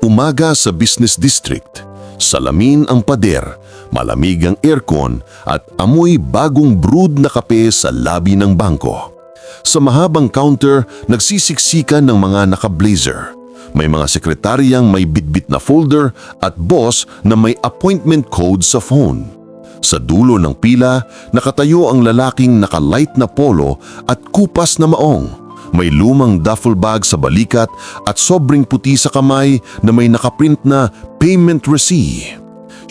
Umaga sa business district. Salamin ang pader, malamig ang aircon at amoy bagong brewed na kape sa labi ng bangko. Sa mahabang counter, nagsisiksikan ng mga naka-blazer. May mga sekretaryang may bitbit na folder at boss na may appointment code sa phone. Sa dulo ng pila, nakatayo ang lalaking naka-light na polo at kupas na maong. May lumang duffel bag sa balikat at sobrang puti sa kamay na may nakaprint na payment receipt.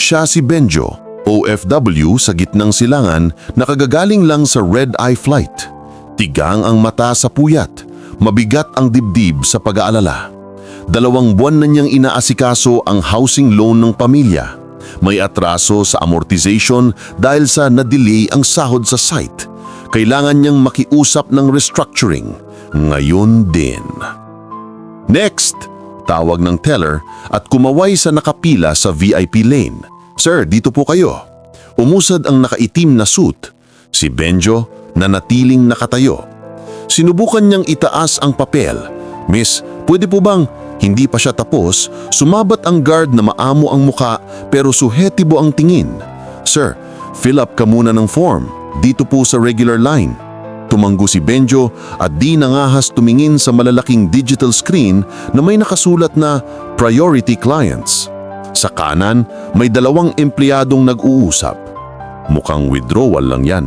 Siya si Benjo, OFW sa gitnang silangan nakagagaling lang sa red eye flight. Tigang ang mata sa puyat, mabigat ang dibdib sa pag-aalala. Dalawang buwan na niyang inaasikaso ang housing loan ng pamilya. May atraso sa amortization dahil sa na-delay ang sahod sa site. Kailangan niyang makiusap ng restructuring. Ngayon din. Next! Tawag ng teller at kumaway sa nakapila sa VIP lane. Sir, dito po kayo. Umusad ang nakaitim na suit. Si Benjo na natiling nakatayo. Sinubukan niyang itaas ang papel. Miss, pwede po bang hindi pa siya tapos, sumabat ang guard na maamo ang muka pero suhetibo ang tingin. Sir, fill up ka muna ng form. Dito po sa regular line. Tumanggo si Benjo at di nangahas tumingin sa malalaking digital screen na may nakasulat na Priority Clients. Sa kanan, may dalawang empleyadong nag-uusap. Mukhang withdrawal lang yan.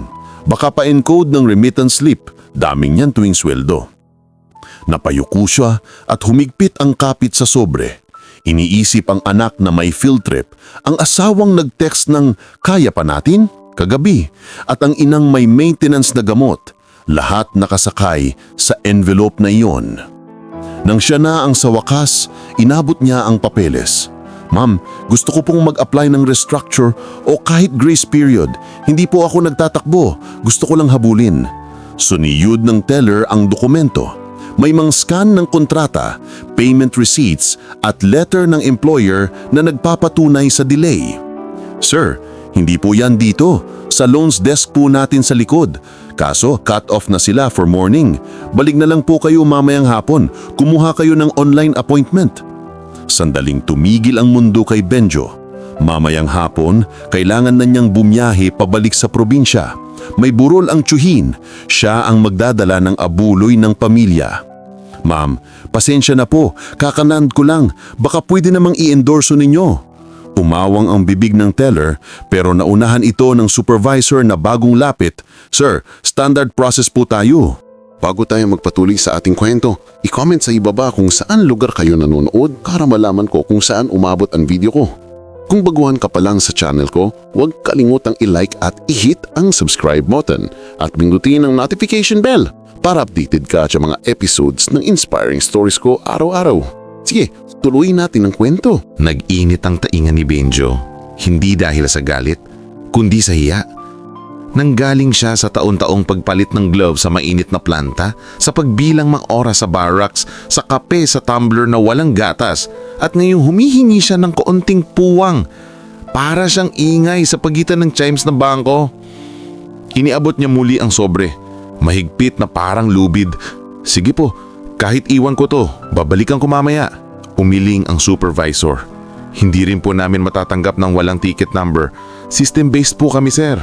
Baka pa-encode ng remittance slip, daming yan tuwing sweldo. Napayuko siya at humigpit ang kapit sa sobre. Iniisip ang anak na may field trip, ang asawang nag-text ng kaya pa natin? Kagabi, at ang inang may maintenance na gamot. Lahat nakasakay sa envelope na iyon. Nang siya na ang sa wakas, inabot niya ang papeles. Ma'am, gusto ko pong mag-apply ng restructure o kahit grace period. Hindi po ako nagtatakbo. Gusto ko lang habulin. Suniyud ng teller ang dokumento. May mga scan ng kontrata, payment receipts at letter ng employer na nagpapatunay sa delay. Sir, hindi po yan dito. Sa loans desk po natin sa likod. Kaso, cut off na sila for morning. Balik na lang po kayo mamayang hapon. Kumuha kayo ng online appointment. Sandaling tumigil ang mundo kay Benjo. Mamayang hapon, kailangan na niyang bumiyahe pabalik sa probinsya. May burol ang tsuhin. Siya ang magdadala ng abuloy ng pamilya. Ma'am, pasensya na po. Kakanand ko lang. Baka pwede namang i-endorso ninyo. Umawang ang bibig ng teller pero naunahan ito ng supervisor na bagong lapit. Sir, standard process po tayo. Bago tayo magpatuloy sa ating kwento, i-comment sa ibaba kung saan lugar kayo nanonood para malaman ko kung saan umabot ang video ko. Kung baguhan ka pa lang sa channel ko, huwag kalimutang i-like at i-hit ang subscribe button at pindutin ang notification bell para updated ka sa mga episodes ng inspiring stories ko araw-araw. Sige, tuloy natin ang kwento. Nag-init ang tainga ni Benjo. Hindi dahil sa galit, kundi sa hiya. Nanggaling siya sa taon-taong pagpalit ng glove sa mainit na planta, sa pagbilang mga oras sa barracks, sa kape sa tumbler na walang gatas, at ngayong humihingi siya ng kaunting puwang para siyang ingay sa pagitan ng chimes ng bangko. Iniabot niya muli ang sobre, mahigpit na parang lubid. Sige po, kahit iwan ko to, babalikan ko mamaya. Umiling ang supervisor. Hindi rin po namin matatanggap ng walang ticket number. System-based po kami, sir.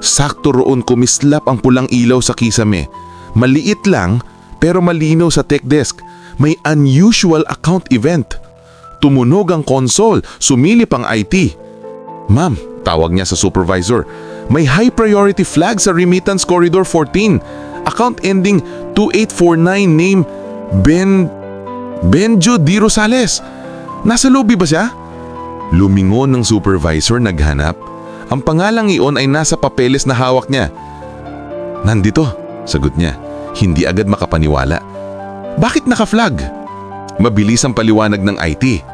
Sakto roon kumislap ang pulang ilaw sa kisame. Maliit lang pero malinaw sa tech desk. May unusual account event. Tumunog ang console, sumilip ang IT. Ma'am, tawag niya sa supervisor. May high priority flag sa remittance corridor 14. Account ending 2849 name Ben... Benjo Di Rosales. Nasa lobby ba siya? Lumingon ng supervisor naghanap. Ang pangalang iyon ay nasa papeles na hawak niya. Nandito, sagot niya. Hindi agad makapaniwala. Bakit naka-flag? Mabilis ang paliwanag ng IT.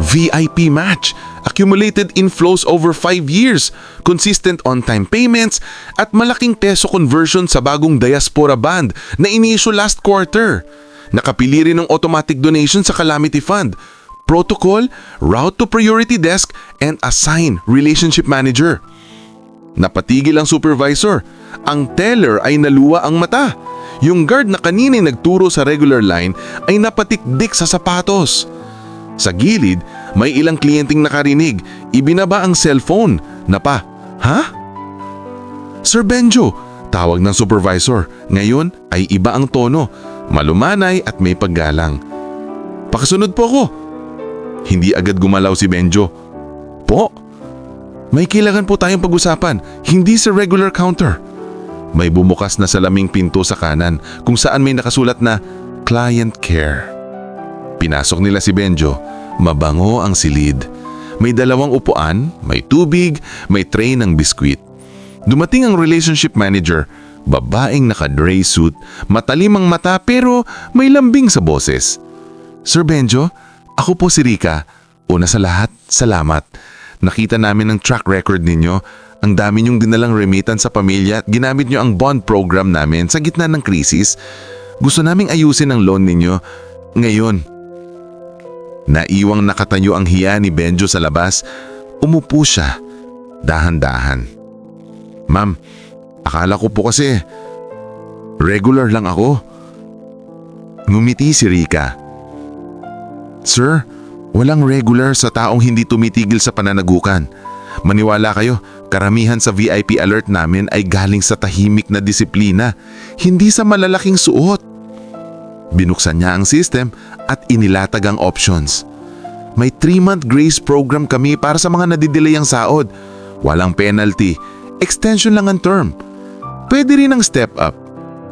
VIP match, accumulated inflows over 5 years, consistent on-time payments, at malaking peso conversion sa bagong diaspora band na inisyo last quarter. Nakapili rin ng automatic donation sa Calamity Fund, protocol, route to priority desk, and assign relationship manager. Napatigil ang supervisor. Ang teller ay naluwa ang mata. Yung guard na kanina'y nagturo sa regular line ay napatikdik sa sapatos. Sa gilid, may ilang kliyenteng nakarinig. Ibinaba ang cellphone. Na pa, ha? Sir Benjo, tawag ng supervisor. Ngayon ay iba ang tono. Malumanay at may paggalang. Pakasunod po ako. Hindi agad gumalaw si Benjo. Po? May kailangan po tayong pag-usapan, hindi sa regular counter. May bumukas na salaming pinto sa kanan kung saan may nakasulat na Client Care. Pinasok nila si Benjo, mabango ang silid. May dalawang upuan, may tubig, may tray ng biskwit. Dumating ang relationship manager, babaeng naka-gray suit, matalim ang mata pero may lambing sa boses. Sir Benjo, ako po si Rika. Una sa lahat, salamat. Nakita namin ang track record ninyo. Ang dami niyong dinalang remittance sa pamilya at ginamit niyo ang bond program namin sa gitna ng krisis. Gusto naming ayusin ang loan ninyo. Ngayon, naiwang nakatayo ang hiya ni Benjo sa labas. Umupo siya, dahan-dahan. Ma'am, akala ko po kasi regular lang ako. Ngumiti si Rika. Sir, walang regular sa taong hindi tumitigil sa pananagukan. Maniwala kayo, karamihan sa VIP alert namin ay galing sa tahimik na disiplina, hindi sa malalaking suot. Binuksan niya ang system at inilatag ang options. May 3-month grace program kami para sa mga nadidelay ang saod. Walang penalty, extension lang ang term. Pwede rin ang step up.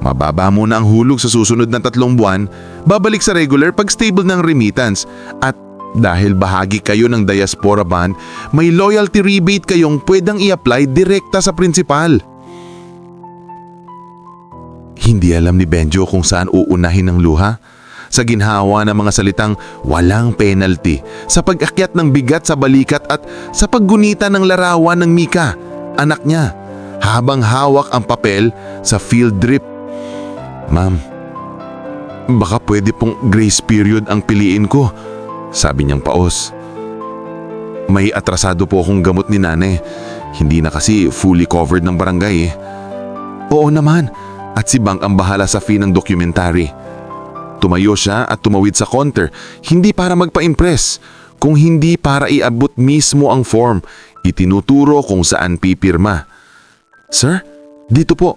Mababa muna ang hulog sa susunod na tatlong buwan, babalik sa regular pag stable ng remittance. At dahil bahagi kayo ng diaspora band, may loyalty rebate kayong pwedeng i-apply direkta sa principal. Hindi alam ni Benjo kung saan uunahin ang luha. Sa ginhawa ng mga salitang walang penalty, sa pag-akyat ng bigat sa balikat at sa paggunita ng larawan ng Mika, anak niya, habang hawak ang papel sa field trip. Ma'am, baka pwede pong grace period ang piliin ko, sabi niyang paos. May atrasado po akong gamot ni nanay. Hindi na kasi fully covered ng barangay eh. Oo naman, at si Bang ang bahala sa fee ng documentary. Tumayo siya at tumawid sa counter, hindi para magpa-impress, kung hindi para iabot mismo ang form, itinuturo kung saan pipirma. Sir, dito po.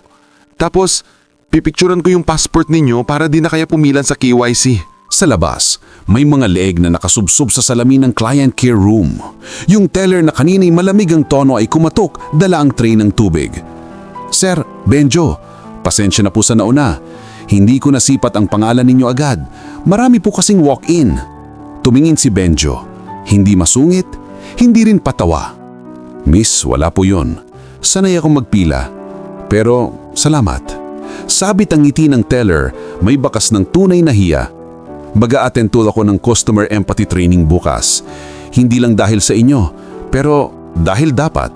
Tapos, pipicturan ko yung passport ninyo para di na kaya pumilan sa KYC. Sa labas, may mga leeg na nakasubsob sa salamin ng client care room. Yung teller na kanina'y malamig ang tono ay kumatok, dala ang tray ng tubig. Sir, Benjo, pasensya na po sa nauna. Hindi ko nasipat ang pangalan ninyo agad. Marami po kasing walk-in. Tumingin si Benjo. Hindi masungit, hindi rin patawa. Miss, wala po yon. Sanay akong magpila. Pero, salamat. Sabit ang ngiti ng teller, may bakas ng tunay na hiya. Mag-a-attend ako ng customer empathy training bukas. Hindi lang dahil sa inyo, pero dahil dapat.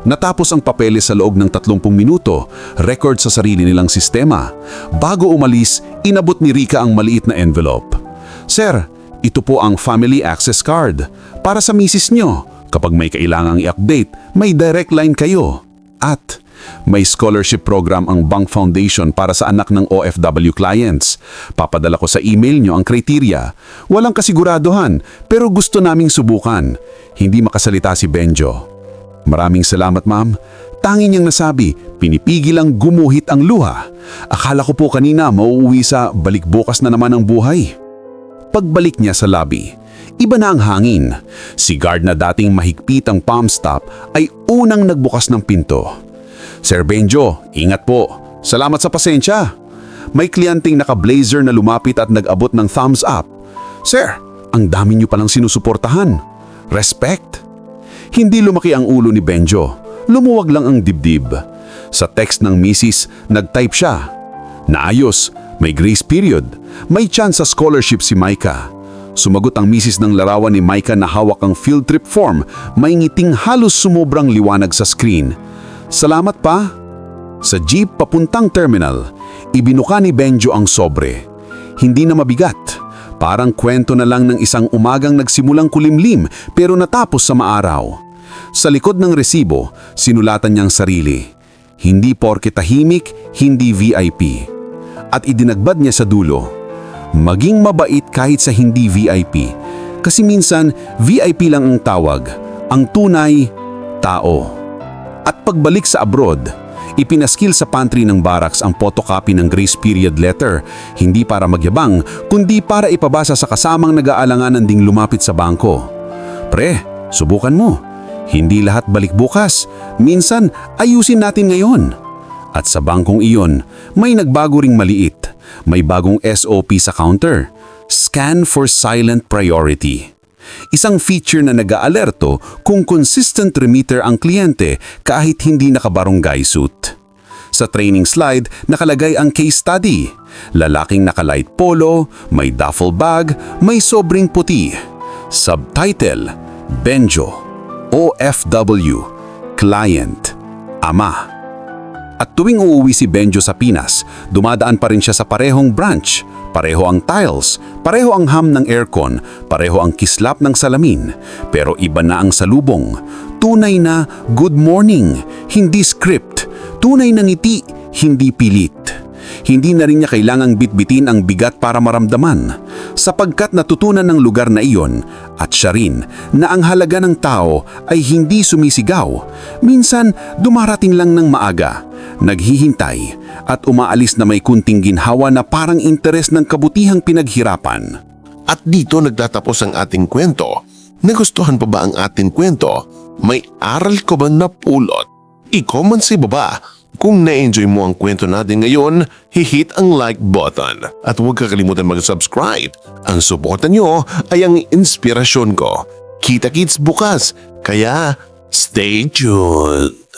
Natapos ang papeles sa loob ng 30 minuto, record sa sarili nilang sistema. Bago umalis, inabot ni Rika ang maliit na envelope. Sir, ito po ang family access card. Para sa misis nyo, kapag may kailangang i-update, may direct line kayo. At may scholarship program ang Bank Foundation para sa anak ng OFW clients. Papadala ko sa email nyo ang kriteria. Walang kasiguraduhan, pero gusto naming subukan. Hindi makasalita si Benjo. Maraming salamat ma'am. Tangi niyang nasabi, pinipigil ang gumuhit ang luha. Akala ko po kanina mauuwi sa balik bukas na naman ang buhay. Pagbalik niya sa lobby, iba na ang hangin. Si guard na dating mahigpit ang palm stop ay unang nagbukas ng pinto. Sir Benjo, ingat po. Salamat sa pasensya. May kliyenteng naka-blazer na lumapit at nag-abot ng thumbs up. Sir, ang dami niyo palang sinusuportahan. Respect. Hindi lumaki ang ulo ni Benjo. Lumuwag lang ang dibdib. Sa text ng misis, nag-type siya. Naayos, may grace period. May chance sa scholarship si Micah. Sumagot ang misis ng larawan ni Micah na hawak ang field trip form, may ngiting halos sumobrang liwanag sa screen. Salamat pa. Sa jeep papuntang terminal, ibinuka ni Benjo ang sobre. Hindi na mabigat. Parang kwento na lang ng isang umagang nagsimulang kulimlim pero natapos sa maaraw. Sa likod ng resibo, sinulatan niyang sarili. Hindi porke tahimik, hindi VIP. At idinagbad niya sa dulo. Maging mabait kahit sa hindi VIP. Kasi minsan, VIP lang ang tawag. Ang tunay, tao. At pagbalik sa abroad, ipinaskil sa pantry ng barracks ang photocopy ng grace period letter, hindi para magyabang, kundi para ipabasa sa kasamang nag-aalanganan ding lumapit sa bangko. Pre, subukan mo. Hindi lahat balik bukas. Minsan, ayusin natin ngayon. At sa bangkong iyon, may nagbago ring maliit. May bagong SOP sa counter. Scan for silent priority. Isang feature na nag-aalerto kung consistent remitter ang kliyente kahit hindi nakabarangay suit. Sa training slide, nakalagay ang case study. Lalaking nakalight polo, may duffel bag, may sobring puti. Subtitle, Benjo, OFW, Client, Ama. At tuwing uuwi si Benjo sa Pinas, dumadaan pa rin siya sa parehong branch. Pareho ang tiles, pareho ang ham ng aircon, pareho ang kislap ng salamin. Pero iba na ang salubong. Tunay na good morning, hindi script. Tunay na ngiti, hindi pilit. Hindi na rin niya kailangang bitbitin ang bigat para maramdaman sapagkat natutunan ng lugar na iyon at siya rin na ang halaga ng tao ay hindi sumisigaw. Minsan dumarating lang ng maaga, naghihintay at umaalis na may kunting ginhawa na parang interes ng kabutihang pinaghirapan. At dito nagtatapos ang ating kwento. Nagustuhan pa ba ang ating kwento? May aral ko ba napulot? I-comment sa baba. Kung na-enjoy mo ang kwento natin ngayon, hihit ang like button. At huwag kakalimutan mag-subscribe. Ang suporta nyo ay ang inspirasyon ko. Kita-kits bukas, kaya stay tuned.